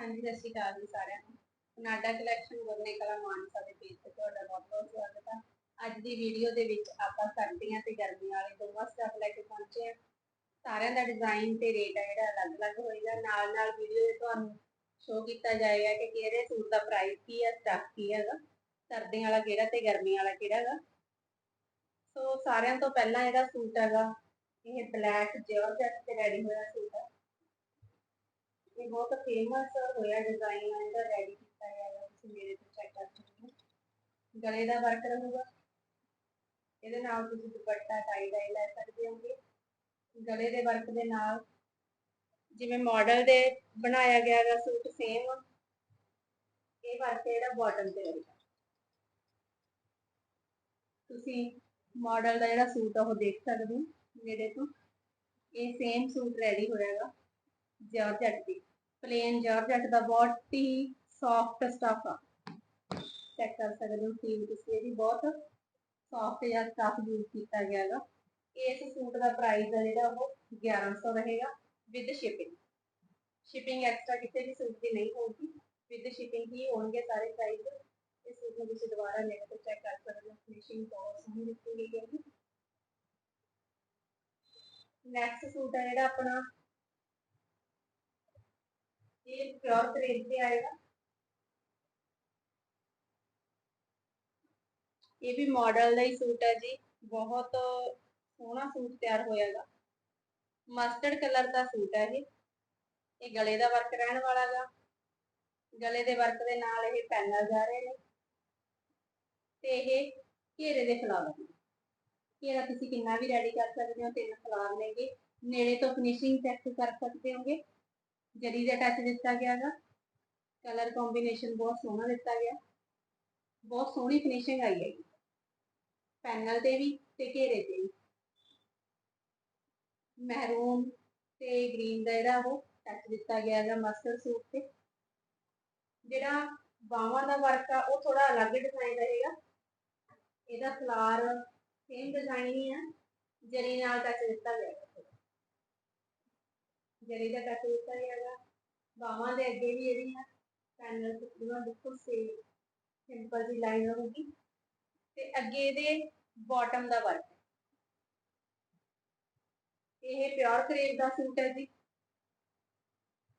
ਹਾਂਜੀ, ਸਤਿ ਸ਼੍ਰੀ ਅਕਾਲ ਜੀ ਸਾਰਿਆਂ ਨੂੰ। ਕਨਾਡਾ ਕਲੈਕਸ਼ਨ ਗੁਰਨੇ ਕਲਾ ਮਾਨਸਾ ਦੇ ਪੇਜ ਤੇ ਤੁਹਾਡਾ ਬਹੁਤ ਬਹੁਤ ਸਵਾਗਤ ਹੈ ਅੱਜ ਦੀ ਵੀਡੀਓ ਦੇ ਵਿੱਚ ਆਪਾਂ ਸਰਦੀਆਂ ਤੇ ਗਰਮੀਆਂ ਵਾਲੇ ਦੋਵਾਂ ਸਟਾਫ ਲੈ ਕੇ ਪਹੁੰਚੇ ਹਾਂ ਸਾਰਿਆਂ ਦਾ ਡਿਜ਼ਾਈਨ ਤੇ ਰੇਟ ਹੈ ਜਿਹੜਾ ਅਲੱਗ-ਅਲੱਗ ਹੋਏਗਾ। ਨਾਲ ਨਾਲ ਵੀਡੀਓ ਦੇ ਤੁਹਾਨੂੰ ਸ਼ੋਅ ਕੀਤਾ ਜਾਏਗਾ ਕਿ ਕਿਹੜੇ ਸੂਟ ਦਾ ਪ੍ਰਾਈਸ ਕੀ ਹੈ ਸਟਾਫ ਕੀ ਹੈਗਾ, ਸਰਦੀਆਂ ਵਾਲਾ ਕਿਹੜਾ ਤੇ ਗਰਮੀਆਂ ਵਾਲਾ ਕਿਹੜਾ ਹੈਗਾ। ਸੋ ਸਾਰਿਆਂ ਤੋਂ ਪਹਿਲਾਂ ਇਹਦਾ ਸੂਟ ਹੈਗਾ, ਇਹ ਬਲੈਕ ਜਾਰਜਟ ਤੇ ਰੈਡੀ ਹੋਇਆ ਸੂਟ ਹੈ ਇਹ ਬਹੁਤ ਫੇਮਸ ਹੋਇਆ ਡਿਜ਼ਾਈਨ ਹੈ ਇਹਦਾ ਰੈਡੀ ਕੀਤਾ ਗਿਆ ਹੈ ਤੁਸੀਂ ਮੇਰੇ ਤੋਂ ਚੈੱਕ ਕਰ ਸਕਦੇ ਹੋ ਗਲੇ ਦਾ ਵਰਕ ਰਹੂਗਾ ਇਹਦੇ ਨਾਲ ਤੁਸੀਂ ਦੁਪੱਟਾ ਟਾਈ ਡਾਈ ਲੈ ਸਕਦੇ ਹੋਗੇ। ਗਲੇ ਦੇ ਵਰਕ ਦੇ ਨਾਲ ਜਿਵੇਂ ਮਾਡਲ ਦੇ ਬਣਾਇਆ ਗਿਆ ਹੈ ਸੂਟ ਸੇਮ ਇਹ ਵਰਕ ਜਿਹੜਾ ਬਾਟਮ ਤੇ ਰਹੇਗਾ ਤੁਸੀਂ ਮਾਡਲ ਦਾ ਜਿਹੜਾ ਸੂਟ ਆ, ਉਹ ਦੇਖ ਸਕਦੇ ਹੋ ਨੇੜੇ ਤੋਂ। ਇਹ ਸੇਮ ਸੂਟ ਰੈਡੀ ਹੋਇਆਗਾ ਜਾਰਜਟ ਦੀ ਪਲੇਨ ਜਾਰਜਟ ਦਾ ਬਹੁਤ ਹੀ ਸੌਫਟ ਸਟਫ ਆ। ਚੈੱਕ ਕਰ ਸਕਦੇ ਹੋ ਕਿ ਤੁਸੀਂ ਇਹਦੀ ਬਹੁਤ ਸੌਫਟ ਜਾਂ ਸਟਫ ਯੂਜ਼ ਕੀਤਾ ਗਿਆ ਹੈਗਾ। ਇਸ ਸੂਟ ਦਾ ਪ੍ਰਾਈਸ ਹੈ ਜਿਹੜਾ ਉਹ 1100 ਰਹੇਗਾ ਵਿਦ ਸ਼ਿਪਿੰਗ ਸ਼ਿਪਿੰਗ ਐਕਸਟਰਾ ਕਿਤੇ ਵੀ ਸੂਟ ਦੀ ਨਹੀਂ ਹੋਊਗੀ। ਵਿਦ ਸ਼ਿਪਿੰਗ ਹੀ ਹੋਣਗੇ ਸਾਰੇ ਪ੍ਰਾਈਸ ਇਸ ਸੂਟ ਨੂੰ ਤੁਸੀਂ ਦੁਬਾਰਾ ਲੈ ਕੇ ਚੈੱਕ ਕਰ ਸਕਦੇ ਹੋ। ਫਿਨਿਸ਼ਿੰਗ ਬਹੁਤ ਸੋਹਣੀ ਦਿੱਤੀ ਗਈ ਹੈ ਨੈਕਸਟ ਸੂਟ ਹੈ ਜਿਹੜਾ ਆਪਣਾ ਇਹ ਪਿਓਰ ਕਰੇਪ ਤੇ ਆਏਗਾ ਇਹ ਵੀ ਮਾਡਲ ਦਾ ਹੀ ਸੂਟ ਹੈ ਜੀ ਬਹੁਤ ਸੋਹਣਾ ਸੂਟ ਤਿਆਰ ਹੋਇਆਗਾ ਮਸਟਰਡ ਕਲਰ ਦਾ ਸੂਟ ਹੈ ਇਹ ਇਹ ਗਲੇ ਦਾ ਵਰਕ ਰਹਿਣ ਵਾਲਾ ਹੈਗਾ ਗਲੇ ਦੇ ਵਰਕ ਦੇ ਨਾਲ ਇਹ ਪੈਨਲ ਜਾ ਰਹੇ ਨੇ ਤੇ ਇਹ ਘੇਰੇ ਦੇ ਫਲਾਵਰ ਨੇ ਘੇਰਾ ਤੁਸੀਂ ਕਿੰਨਾ ਵੀ ਰੈਡੀ ਕਰ ਸਕਦੇ ਹੋ ਤਿੰਨ ਫਲਾਵਰ ਨੇਗੇ ਨੇੜੇ ਤੋਂ ਫਿਨਿਸ਼ਿੰਗ ਚੈੱਕ ਕਰ ਸਕਦੇ ਹੋਗੇ ਜਰੀ ਦਾ ਟੱਚ ਦਿੱਤਾ ਗਿਆ ਹੈਗਾ। ਕਲਰ ਕੰਬੀਨੇਸ਼ਨ ਬਹੁਤ ਸੋਹਣਾ ਦਿੱਤਾ ਗਿਆ। ਬਹੁਤ ਸੋਹਣੀ ਫਿਨਿਸ਼ਿੰਗ ਆਈ ਹੈ ਪੈਨਲ ਤੇ ਵੀ ਤੇ ਘੇਰੇ ਤੇ ਵੀ। ਮਹਿਰੂਨ ਤੇ ਗ੍ਰੀਨ ਦਾ ਜਿਹੜਾ ਉਹ ਟੱਚ ਦਿੱਤਾ ਗਿਆ ਹੈਗਾ ਮਸਟਰ ਸੂਟ ਤੇ। ਜਿਹੜਾ ਬਾਹਾਂ ਦਾ ਵਰਕ ਆ, ਉਹ ਥੋੜਾ ਅਲੱਗ ਡਿਜ਼ਾਈਨ ਰਹੇਗਾ ਇਹਦਾ ਫਲਾਰ ਸੇਮ ਡਿਜ਼ਾਈਨ ਹੀ ਆ। ਜਰੀ ਨਾਲ ਟੱਚ ਦਿੱਤਾ ਗਿਆ ਜਰੀ ਦਾ ਟੱਚ ਦਿੱਤਾ ਹੈਗਾ, ਬਾਹਾਂ ਦੇ ਅੱਗੇ ਵੀ ਜਿਹੜੀਆਂ ਪੈਨਲ ਤਕਰੀਬਨ ਬਿਲਕੁਲ ਸੇਮ ਸਿੰਪਲ ਦੀ ਲਾਈਨ ਹੋਊਗੀ। ਤੇ ਅੱਗੇ ਇਹਦੇ ਬਾਟਮ ਦਾ ਵਰਕ ਇਹ ਪਿਓਰ ਕਰੇਪ ਦਾ ਸੂਟ ਹੈ ਜੀ।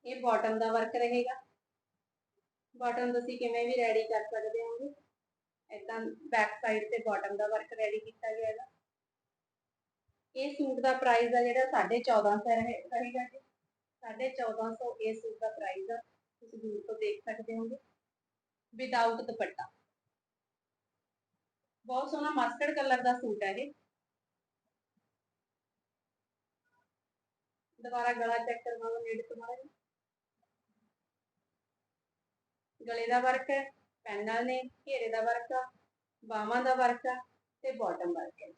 ਇਹ ਬਾਟਮ ਦਾ ਵਰਕ ਰਹੇਗਾ। ਬਾਟਮ ਤੁਸੀਂ ਕਿਵੇਂ ਵੀ ਰੈਡੀ ਕਰ ਸਕਦੇ ਹੋਗੇ। ਇਦਾਂ ਬੈਕ ਸਾਈਡ ਤੇ ਬਾਟਮ ਦਾ ਵਰਕ ਰੈਡੀ ਕੀਤਾ ਗਿਆ ਹੈ ਇਹ ਸੂਟ ਦਾ ਪ੍ਰਾਈਸ ਆ ਜਿਹੜਾ 1450 ਰਹੇਗਾ ਜੀ। 1450 ਇਹ ਸੂਟ ਦਾ ਪ੍ਰਾਈਸ ਆ, ਤੁਸੀਂ ਦੂਰ ਤੋਂ ਦੇਖ ਸਕਦੇ ਹੋਗੇ। ਵਿਦਆਊਟ ਦੁਪੱਟਾ। ਬਹੁਤ ਸੋਹਣਾ ਮਸਟਰਡ ਕਲਰ ਦਾ ਸੂਟ ਹੈ ਇਹ। ਦੁਬਾਰਾ ਗਲਾ ਚੈੱਕ ਕਰਵਾਓ, ਨੇੜੇ ਤੋਂ ਮਾਰਾ ਗਲੇ ਦਾ ਵਰਕ ਹੈ, ਪੈਨਲ ਨੇ, ਘੇਰੇ ਦਾ ਵਰਕ ਆ, ਬਾਹਾਂ ਦਾ ਵਰਕ ਆ ਤੇ ਬਾਟਮ ਵਰਕ ਹੈ।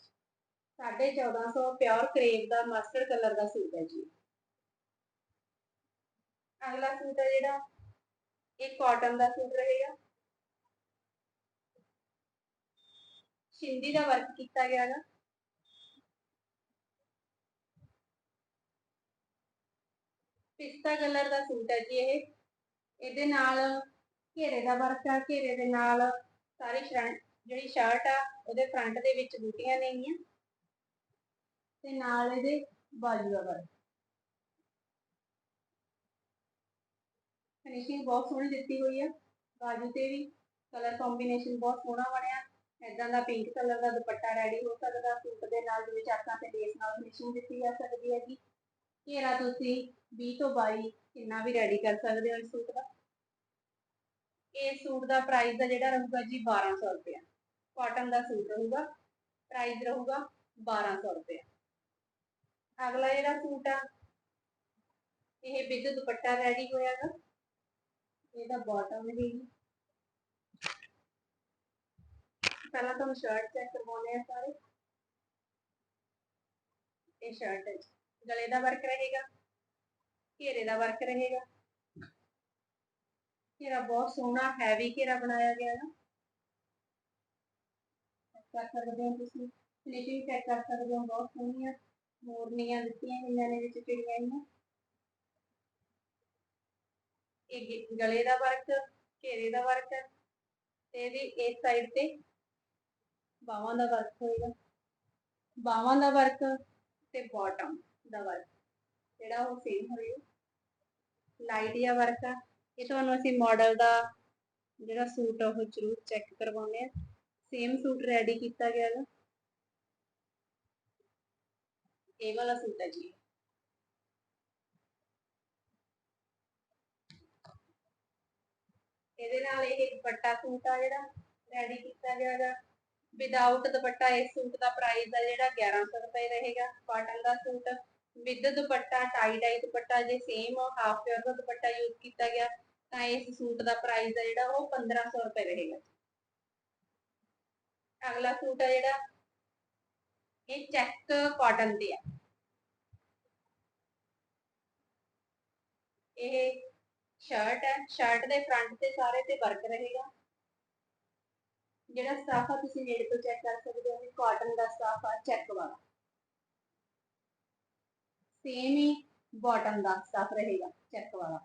1450 ਪਿਓਰ ਕਰੇਪ ਦਾ ਮਸਟਰਡ ਕਲਰ ਦਾ ਸੂਟ ਹੈ ਜੀ। ਅਗਲਾ ਸੂਟ ਹੈ ਜਿਹੜਾ ਇਹ ਕਾਟਨ ਦਾ ਸੂਟ ਰਹੇਗਾ। ਸ਼ਿੰਦੀ ਦਾ ਵਰਕ ਕੀਤਾ ਗਿਆ ਹੈ ਪਿਸਤਾ ਕਲਰ ਦਾ ਸੂਟ ਹੈ ਜੀ ਇਹ। ਇਹਦੇ ਨਾਲ ਘੇਰੇ ਦਾ ਵਰਕ ਆ, ਘੇਰੇ ਦੇ ਨਾਲ ਸਾਰੀ ਜਿਹੜੀ ਸ਼ਰਟ ਆ, ਉਹਦੇ ਫਰੰਟ ਦੇ ਵਿੱਚ ਬੂਟੀਆਂ ਨੇਗੀਆਂ। ਤੇ ਨਾਲ ਇਹਦੇ ਬਾਜੂ ਦਾ ਵਰਕ ਫਿਨਿਸ਼ਿੰਗ ਬਹੁਤ ਸੋਹਣੀ ਦਿੱਤੀ ਹੋਈ ਆ। ਬਾਜੂ ਤੇ ਵੀ ਕਲਰ ਕੰਬੀਨੇਸ਼ਨ ਬਹੁਤ ਸੋਹਣਾ ਬਣਿਆ। ਇਦਾਂ ਦਾ ਪਿੰਕ ਕਲਰ ਦਾ ਦੁਪੱਟਾ ਰੈਡੀ ਹੋ ਸਕਦਾ। ਸੂਟ ਦੇ ਨਾਲ ਜਿਵੇਂ ਚਾਕਾਂ ਤੇ ਲੇਸ ਨਾਲ ਫਿਨਿਸ਼ਿੰਗ ਦਿੱਤੀ ਜਾ ਸਕਦੀ ਹੈ ਘੇਰਾ ਤੁਸੀਂ 20 ਤੋਂ 22 ਕਿੰਨਾ ਵੀ ਰੈਡੀ ਕਰ ਸਕਦੇ ਹੋ ਇਸ ਸੂਟ ਦਾ। ਇਹ ਸੂਟ ਦਾ ਪ੍ਰਾਈਸ ਦਾ ਜਿਹੜਾ ਰਹੂਗਾ ਜੀ 1200 ਰੁਪਏ ਕਾਟਨ ਦਾ ਸੂਟ ਰਹੂਗਾ। ਪ੍ਰਾਈਸ ਰਹੂਗਾ 1200 ਰੁਪਏ ਅਗਲਾ ਜਿਹੜਾ ਸੂਟ ਆ, ਇਹ ਵਿਦ ਦੁਪੱਟਾ ਰੈਡੀ ਹੋਇਆਗਾ ਇਹਦਾ ਬਾਟਮ ਹੀ ਪਹਿਲਾਂ ਤੁਹਾਨੂੰ ਸ਼ਰਟ ਚੈੱਕ ਕਰਵਾਉਣੇ ਆ ਸਾਰੇ। ਇਹ ਸ਼ਰਟ ਹੈ ਗਲੇ ਦਾ ਵਰਕ ਰਹੇਗਾ। ਘੇਰੇ ਦਾ ਵਰਕ ਰਹੇਗਾ। ਘੇਰਾ ਬਹੁਤ ਸੋਹਣਾ ਹੈਵੀ ਘੇਰਾ ਬਣਾਇਆ ਗਿਆ ਨਾ। ਕਰ ਸਕਦੇ ਹੋ ਤੁਸੀਂ। ਫਿਨਿਸ਼ਿੰਗ ਚੈੱਕ ਕਰ ਸਕਦੇ ਹੋ। ਬਹੁਤ ਸੋਹਣੀਆਂ ਮੋਰਨੀਆਂ ਦਿੱਤੀਆਂ ਹੋਈਆਂ ਨੇ ਵਿੱਚ ਚਿੜੀਆਂ ਇਹਨਾਂ। ਗਲੇ ਦਾ ਵਰਕ, ਘੇਰੇ ਦਾ ਵਰਕ ਤੇ ਇਹਦੀ ਇਸ ਸਾਈਡ ਤੇ ਬਾਹਾਂ ਦਾ ਵਰਕ ਹੋਏਗਾ। ਬਾਹਾਂ ਦਾ ਵਰਕ ਤੇ ਬਾਟਮ ਦਾ ਵਰਕ, ਜਿਹੜਾ ਉਹ ਸੇਮ ਹੋਏਗਾ ਲਾਈਟ ਜਿਹਾ ਵਰਕ ਆ। ਇਹ ਤੁਹਾਨੂੰ ਅਸੀਂ ਮਾਡਲ ਦਾ ਜਿਹੜਾ ਸੂਟ ਆ, ਉਹ ਜ਼ਰੂਰ ਚੈੱਕ ਕਰਵਾਉਂਦੇ ਆ ਸੇਮ ਸੂਟ ਰੈਡੀ ਕੀਤਾ ਗਿਆ ਹੈ ਇਹ ਵਾਲਾ ਸੂਟ ਹੈ ਜੀ। ਇਹਦੇ ਨਾਲ ਇਹ ਦੁਪੱਟਾ ਸੂਟ ਆ ਜਿਹੜਾ ਰੈਡੀ ਕੀਤਾ ਗਿਆ ਹੈ ਵਿਦਆਊਟ ਦੁਪੱਟਾ ਇਸ ਸੂਟ ਦਾ ਪ੍ਰਾਈਸ ਹੈ ਜਿਹੜਾ 1100 ਰੁਪਏ ਰਹੇਗਾ ਕਾਟਨ ਦਾ ਸੂਟ। ਵਿਦ ਦੁਪੱਟਾ ਟਾਈ ਡਾਈ ਦੁਪੱਟਾ ਜੇ ਸੇਮ ਹਾਫ ਪਿਓਰ ਦਾ ਦੁਪੱਟਾ ਯੂਜ਼ ਕੀਤਾ ਗਿਆ, ਤਾਂ ਇਸ ਸੂਟ ਦਾ ਪ੍ਰਾਈਸ ਹੈ ਜਿਹੜਾ ਉਹ 1500 ਰੁਪਏ ਰਹੇਗਾ। ਅਗਲਾ ਸੂਟ ਹੈ ਜਿਹੜਾ ਇਹ ਚੈੱਕ ਕਾਟਨ ਤੇ ਆ। ਇਹ ਸ਼ਰਟ ਹੈ ਸ਼ਰਟ ਦੇ ਫਰੰਟ ਤੇ ਸਾਰੇ ਤੇ ਵਰਕ ਰਹੇਗਾ। ਜਿਹੜਾ ਸਟਾਫ ਆ, ਤੁਸੀਂ ਨੇੜੇ ਤੋਂ ਚੈੱਕ ਕਰ ਸਕਦੇ ਹੋ ਕਾਟਨ ਦਾ ਸਟਾਫ ਆ ਚੈੱਕ ਵਾਲਾ। ਸੇਮ ਹੀ ਬਾਟਮ ਦਾ ਸਟਾਫ ਰਹੇਗਾ ਚੈੱਕ ਵਾਲਾ।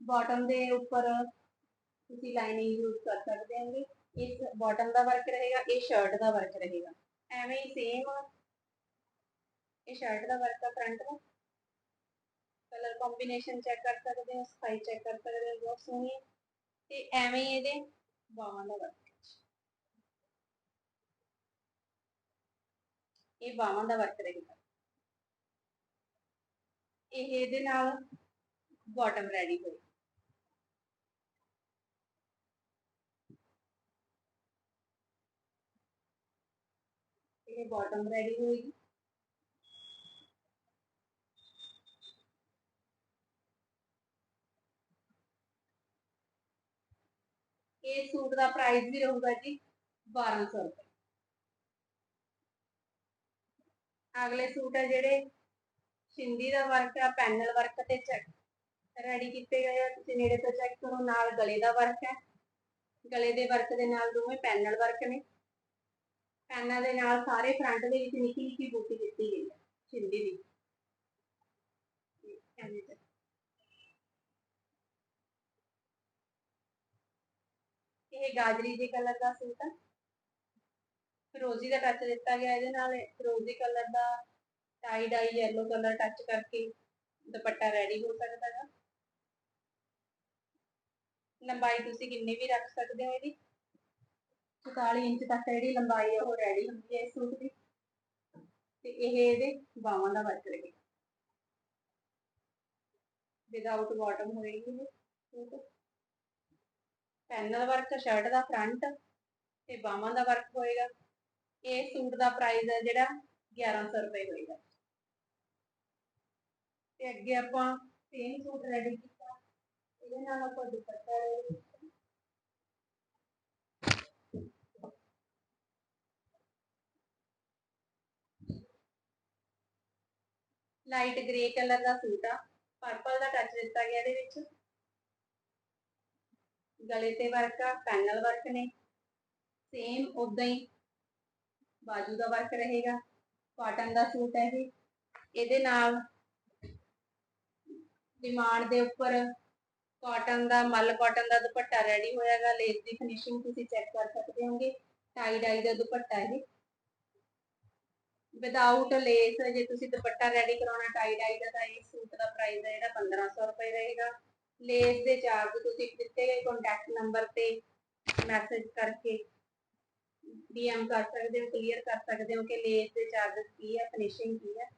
ਬਾਟਮ ਦੇ ਉੱਪਰ ਤੁਸੀਂ ਲਾਈਨਿੰਗ ਯੂਜ਼ ਕਰ ਸਕਦੇ ਹੋਗੇ। ਇਸ ਬਾਟਮ ਦਾ ਵਰਕ ਰਹੇਗਾ, ਇਹ ਸ਼ਰਟ ਦਾ ਵਰਕ ਰਹੇਗਾ। ਐਵੇਂ ਹੀ ਸੇਮ ਇਹ ਸ਼ਰਟ ਦਾ ਵਰਕ ਆ ਫਰੰਟ ਦਾ। ਕਲਰ ਕੰਬੀਨੇਸ਼ਨ ਚੈੱਕ ਕਰ ਸਕਦੇ ਹੋ ਸਫ਼ਾਈ ਚੈੱਕ ਕਰ ਸਕਦੇ ਹੋ, ਬਹੁਤ ਸੋਹਣੀ ਹੈ। ਤੇ ਐਵੇਂ ਹੀ ਇਹਦੇ ਬਾਹਾਂ ਦਾ ਵਰਕ ਇਹ ਬਾਹਾਂ ਦਾ ਵਰਕ ਰਹੇਗਾ। ਇਹ ਇਹਦੇ ਨਾਲ ਬਾਟਮ ਰੈਡੀ ਹੋਈ ਇਹ ਬਾਟਮ ਰੈਡੀ ਹੋਏਗੀ। ਇਹ ਸੂਟ ਦਾ ਪ੍ਰਾਈਸ ਵੀ ਰਹੂਗਾ ਜੀ 1200 ਰੁਪਏ। ਅਗਲੇ ਸੂਟ ਹੈ ਜਿਹੜੇ ਸਿੰਧੀ ਦਾ ਵਰਕ ਆ, ਪੈਨਲ ਵਰਕ ਤੇ ਚੈੱਕ ਰੈਡੀ ਕੀਤੇ ਗਏ ਆ। ਤੁਸੀਂ ਨੇੜੇ ਤੋਂ ਚੈੱਕ ਕਰੋ, ਨਾਲ ਗਲੇ ਦਾ ਵਰਕ ਹੈ ਗਲੇ ਦੇ ਵਰਕ ਦੇ ਨਾਲ ਦੋਵੇਂ ਪੈਨਲ ਵਰਕ ਨੇ। ਪੈਨਾਂ ਦੇ ਨਾਲ ਸਾਰੇ ਫਰੰਟ ਦੇ ਵਿੱਚ ਨਿੱਕੀ ਨਿੱਕੀ ਬੂਟੀ ਦਿੱਤੀ ਗਈ ਹੈ ਸਿੰਧੀ ਦੀ ਐਵੇਂ ਤੇ। ਇਹ ਗਾਜਰੀ ਦੇ ਕਲਰ ਦਾ ਸੂਟ ਹੈ ਫਿਰੋਜ਼ੀ ਦਾ ਟੱਚ ਦਿੱਤਾ ਗਿਆ ਇਹਦੇ ਨਾਲ। ਫਿਰੋਜ਼ੀ ਕਲਰ ਦਾ tie dye yellow colour touch ਕਰਕੇ ਦੁਪੱਟਾ ਰੈਡੀ ਹੋ ਸਕਦਾ ਹੈ ਲੰਬਾਈ ਤੁਸੀਂ ਕਿੰਨੀ ਵੀ ਰੱਖ ਸਕਦੇ ਹੋ ਇਹਦੀ? 44 ਇੰਚ ਤੱਕ ਜਿਹੜੀ ਲੰਬਾਈ ਹੈ ਉਹ ਰੈਡੀ ਹੁੰਦੀ ਹੈ ਇਸ ਸੂਟ ਦੀ। ਤੇ ਇਹ ਇਹਦੇ ਬਾਹਾਂ ਦਾ ਵਰਕ ਰਹੇਗਾ ਵਿਦਆਊਟ ਬਾਟਮ ਹੋਏਗੀ ਇਹ ਸੂਟ। ਪੈਨਲ ਵਰਕ ਸ਼ਰਟ ਦਾ ਫਰੰਟ ਤੇ ਬਾਹਾਂ ਦਾ ਵਰਕ ਹੋਏਗਾ। ਇਹ ਸੂਟ ਦਾ ਪ੍ਰਾਈਸ ਹੈ ਜਿਹੜਾ 1100 ਰੁਪਏ ਹੋਏਗਾ। ਤੇ ਅੱਗੇ ਆਪਾਂ ਸੇਮ ਸੂਟ ਰੈਡੀ ਕੀਤਾ। ਇਹਦੇ ਨਾਲ ਆਪਾਂ ਦੁਪੱਟਾ ready ਲਾਈਟ ਗ੍ਰੇ ਕਲਰ ਦਾ ਸੂਟ ਆ। ਪਰਪਲ ਦਾ ਟੱਚ ਦਿੱਤਾ ਗਿਆ ਇਹਦੇ ਵਿੱਚ। ਗਲੇ ਤੇ ਵਰਕ ਆ ਪੈਨਲ ਵਰਕ ਨੇ। ਸੇਮ ਉਦਾਂ ਹੀ ਬਾਜੂ ਦਾ ਵਰਕ ਰਹੇਗਾ ਕਾਟਨ ਦਾ ਸੂਟ ਹੈ ਇਹ। ਇਹਦੇ ਨਾਲ ਡਿਮਾਂਡ ਦੇ ਉੱਪਰ ਕਾਟਨ ਦਾ, ਮਲ ਕਾਟਨ ਦਾ ਦੁਪੱਟਾ ਰੈਡੀ ਹੋਇਆਗਾ। ਲੇਸ ਦੀ ਫਿਨਿਸ਼ਿੰਗ ਤੁਸੀਂ ਚੈੱਕ ਕਰ ਸਕਦੇ ਹੋਗੇ ਟਾਈ ਡਾਈ ਦਾ ਦੁਪੱਟਾ ਇਹ। ਵਿਦਆਊਟ ਲੇਸ ਜੇ ਤੁਸੀਂ ਦੁਪੱਟਾ ਰੈਡੀ ਕਰਾਉਣਾ ਟਾਈ ਡਾਈ ਦਾ ਤਾਂ ਇਹ ਸੂਟ ਦਾ ਪ੍ਰਾਈਸ ਹੈ ਜਿਹੜਾ 1500 ਰੁਪਏ ਰਹੇਗਾ। ਲੇਸ ਦੇ ਚਾਰਜ ਤੁਸੀਂ ਦਿੱਤੇ ਗਏ ਕੰਟੈਕਟ ਨੰਬਰ ਤੇ ਮੈਸੇਜ ਕਰਕੇ ਡੀਐਮ ਕਰ ਸਕਦੇ ਹੋ ਕਲੀਅਰ ਕਰ ਸਕਦੇ ਹੋ ਕਿ ਲੇਸ ਦੇ ਚਾਰजेस ਕੀ ਹੈ ਫਿਨਿਸ਼ਿੰਗ ਕੀ ਹੈ।